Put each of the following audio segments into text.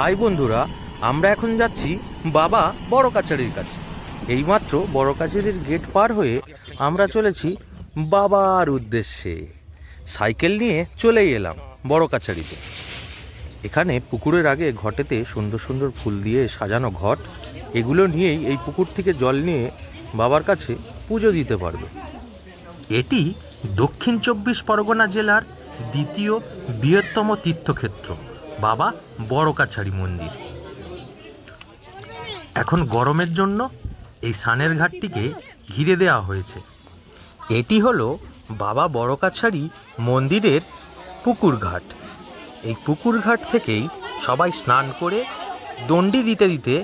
High বন্ধুরা, আমরা এখন যাচ্ছি বাবা বড় কাছারির কাছে। এইমাত্র বড় কাছারির গেট পার হয়ে আমরা চলেছি বাবার উদ্দেশ্যে। সাইকেল নিয়ে চলেই এলাম বড় কাছারিতে। এখানে পুকুরের আগে ঘটেতে সুন্দর সুন্দর ফুল দিয়ে সাজানো ঘট, এগুলো নিয়েই এই পুকুর থেকে জল নিয়ে বাবার কাছে পুজো দিতে পারবে। এটি দক্ষিণ চব্বিশ পরগনা জেলার দ্বিতীয় বৃহত্তম তীর্থক্ষেত্র। বাবা বড় কাছারি মন্দির। এখন গরমের জন্য এই সানের ঘাটটিকে ঘিরে দেওয়া হয়েছে। এটি হলো বাবা বড় কাছারি মন্দিরের পুকুর ঘাট। এই পুকুর ঘাট থেকেই সবাই স্নান করে দণ্ডি দিতে দিতে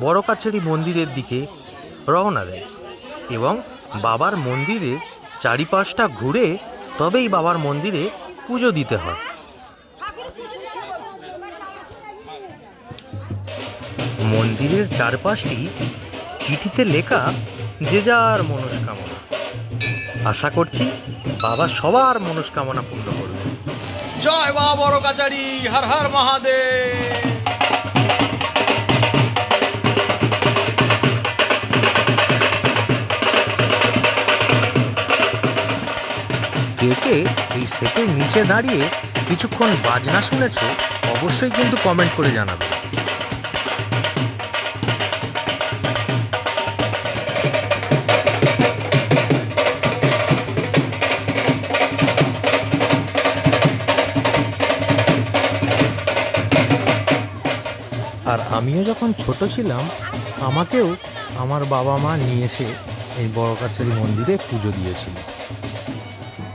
বড় কাছারি মন্দিরের দিকে রওনা দেয় এবং বাবার মন্দিরের চারিপাশটা ঘুরে তবেই বাবার মন্দিরে পুজো দিতে হয়। মন্দিরের চারপাশটি চিঠিতে লেখা যে যার মনস্কামনা। আশা করছি বাবা সবার মনস্কামনা পূর্ণ করবে। জয় বাবা বড় কাচারি হর হর মহাদেব। কে কে এই সেটের নিচে দাঁড়িয়ে কিছুক্ষণ বাজনা শুনেছ অবশ্যই কিন্তু কমেন্ট করে জানাবে। আমিও যখন ছোট ছিলাম, আমাকেও আমার বাবা মা নিয়ে এসে এই বড় কাছারি মন্দিরে পুজো দিয়েছিল।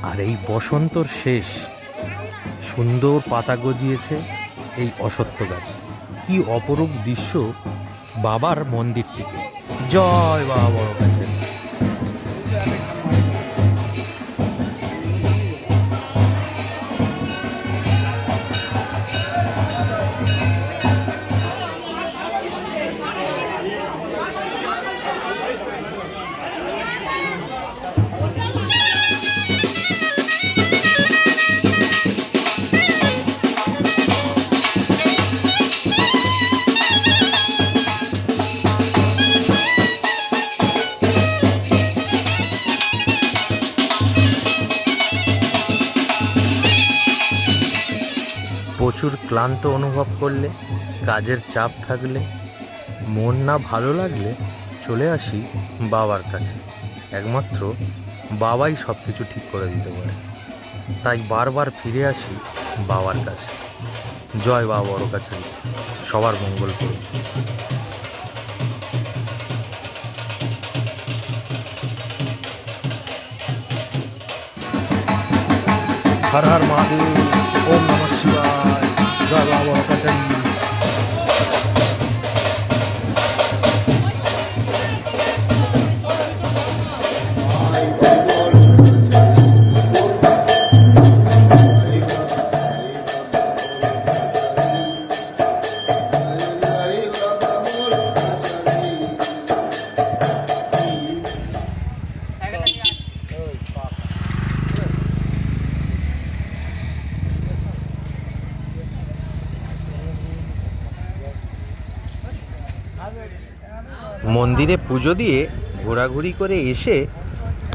আর এই বসন্তর শেষ, সুন্দর পাতা গজিয়েছে এই অসত্য গাছ। কি অপরূপ দৃশ্য বাবার মন্দিরটিকে। জয় বাবা বড় প্রচুর ক্লান্ত অনুভব করলে, কাজের চাপ থাকলে, মন না ভালো লাগলে চলে আসি বাবার কাছে। একমাত্র বাবাই সব কিছু ঠিক করে দিতে পারে। তাই বারবার ফিরে আসি বাবার কাছে। জয় বাবা বড় কাছে। সবার মঙ্গল করুন। হর হর মহাদেব, ওম নমঃ শিবায় জয় বাবা বড় কাছারি মন্দিরে পুজো দিয়ে ঘোরাঘুরি করে এসে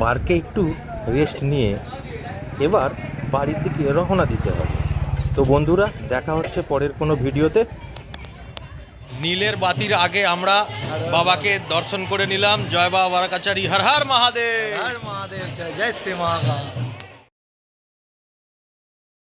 পার্কে একটু রেস্ট নিয়ে এবার বাড়ির দিকে রওনা দিতে হবে। তো বন্ধুরা দেখা হচ্ছে পরের কোনো ভিডিওতে। নীলের বাতির আগে আমরা বাবাকে দর্শন করে নিলাম। জয় বাবা বারাকাচারি হর হর মহাদেব। হর মহাদেব জয় শ্রী মহাকাল।